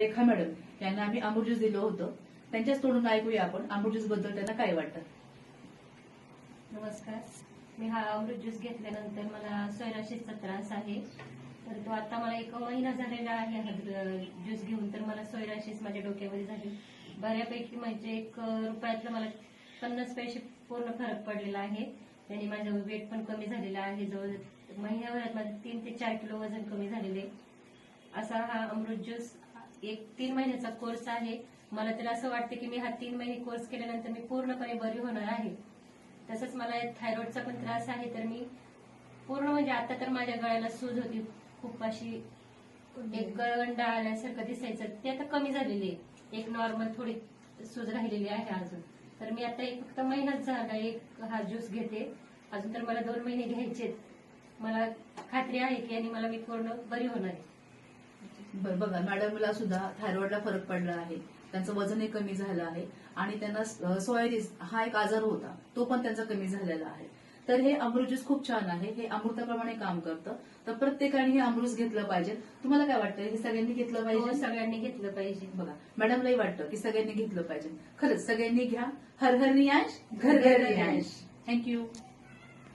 रेखा madam यांना आम्ही आंबूर juice दिलं होतं. त्यांच्याच तोडून ऐकूया आपण. आंबूर ज्यूसबद्दल त्यांना काय वाटतं? नमस्कार. मी हा अमृत ज्यूस घेतल्यानंतर मला सोयराशीचा त्रास आहे. तर तो आता मला एक महिना झालेला आहे. हा ज्यूस घेऊन तर मला सोयराशीस माझ्या डोक्यामध्ये झाली. बऱ्यापैकी म्हणजे एक रुपयातलं मला पन्नास पैसे पूर्ण फरक पडलेला आहे. त्याने माझं वेट पण कमी झालेलं आहे. जवळ महिन्याभरात माझं तीन ते चार किलो वजन कमी झालेले असा हा अमृत ज्यूस एक तीन महिन्याचा कोर्स आहे. मला तर असं वाटतं की मी हा तीन महिने कोर्स केल्यानंतर मी पूर्णपणे बरी होणार आहे. तसंच मला थायरॉइडचा पण त्रास आहे तर मी पूर्ण म्हणजे आता तर माझ्या गळ्याला सूज होती. खूप अशी एक गळगंडा आल्यासारखं दिसायचं. ते आता कमी झालेली आहे. एक नॉर्मल थोडी सूज राहिलेली आहे अजून. तर मी आता एक फक्त महिनाच झाला. एक हा ज्यूस घेते. अजून तर मला दोन महिने घ्यायचे मला खात्री आहे की आणि मला मी पूर्ण बरी होणार आहे. बरं बघा मॅडमला सुद्धा थायरॉइडला फरक पडला आहे. त्यांचं वजनही कमी झालं आहे. आणि त्यांना सोयारीज हा एक आजार होता तो पण त्यांचा कमी झालेला आहे. तर हे अमृत ज्यूस खूप छान आहे. हे अमृताप्रमाणे काम करतं. तर प्रत्येकाने हे अमृत घेतलं पाहिजे. तुम्हाला काय वाटतं हे सगळ्यांनी घेतलं हो, पाहिजे? सगळ्यांनी घेतलं पाहिजे. बघा मॅडमलाही वाटतं की सगळ्यांनी घेतलं पाहिजे. खरंच सगळ्यांनी घ्या. हर हर रियांश घर घर रियांश. थँक्यू